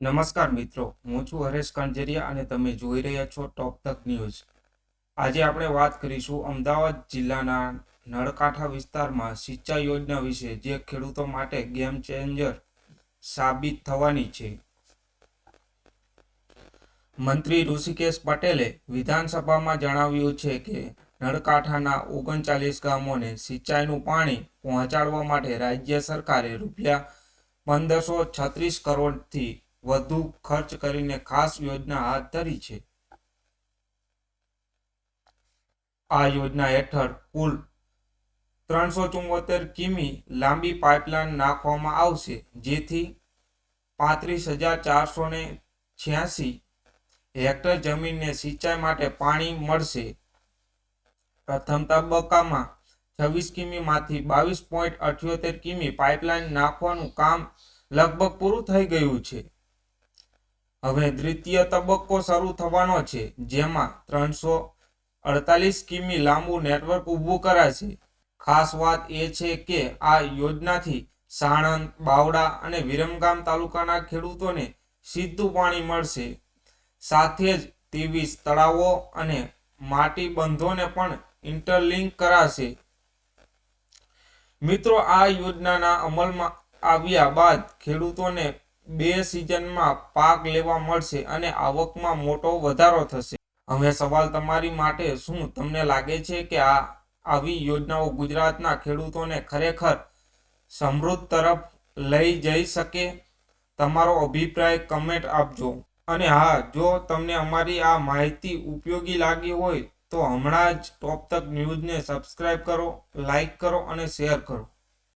નમસ્કાર મિત્રો, હું છું હરેશ કાંજરિયા અને તમે જોઈ રહ્યા છો ટોપ તક ન્યૂઝ. આજે આપણે વાત કરીશું અમદાવાદ જિલ્લાના નળકાંઠા વિસ્તારમાં સિંચાઈ યોજના વિશે, જે ખેડૂતો માટે ગેમ ચેન્જર સાબિત થવાની છે. મંત્રી ઋષિકેશ પટેલે વિધાનસભામાં જણાવ્યું છે કે, નળકાંઠાના ઓગણચાલીસ ગામોને સિંચાઈનું પાણી પહોંચાડવા માટે રાજ્ય સરકારે રૂપિયા પંદરસો છત્રીસ કરોડથી વધુ ખર્ચ કરીને ખાસ યોજના હાથ ધરી છે. આ યોજના હેઠળ કુલ ત્રણસો ચુમ્મોતેર કિમી લાંબી પાઇપલાઇન નાખવામાં આવશે, જેથી પાંત્રીસ હજાર ચારસો ને છ્યાસી હેક્ટર જમીનને સિંચાઈ માટે પાણી મળશે. પ્રથમ તબક્કામાં છવ્વીસ કિમીમાંથી બાવીસ પોઈન્ટ અઠ્યોતેર કિમી પાઇપલાઇન નાખવાનું કામ લગભગ પૂરું થઈ ગયું છે. હવે દ્વિતીય તબક્કો શરૂ થવાનો છે, જેમાં ત્રણસો અડતાલીસ કિમી લાંબુ નેટવર્ક ઊભું કરાશે. ખાસ વાત એ છે કે આ યોજનાથી સાણંદ, બાવડા અને વિરમગામ તાલુકાના ખેડૂતોને સીધું પાણી મળશે. સાથે જ ત્રેવીસ તળાવો અને માટી બંધોને પણ ઇન્ટરલિંક કરાશે. મિત્રો, આ યોજનાના અમલમાં આવ્યા બાદ ખેડૂતોને બે સિઝનમાં પાક લેવા મળશે અને આવકમાં મોટો વધારો થશે. હવે સવાલ તમારી માટે શું? તમને લાગે છે કે આ આવી યોજનાઓ ગુજરાતના ખેડૂતોને ખરેખર સમૃદ્ધ તરફ લઈ જઈ શકે? તમારો અભિપ્રાય કમેન્ટ આપજો અને હા, જો તમને અમારી આ માહિતી ઉપયોગી લાગી હોય તો હમણાં જ ટોપ તક ન્યૂઝને સબસ્ક્રાઇબ કરો લાઈક કરો અને શેર કરો.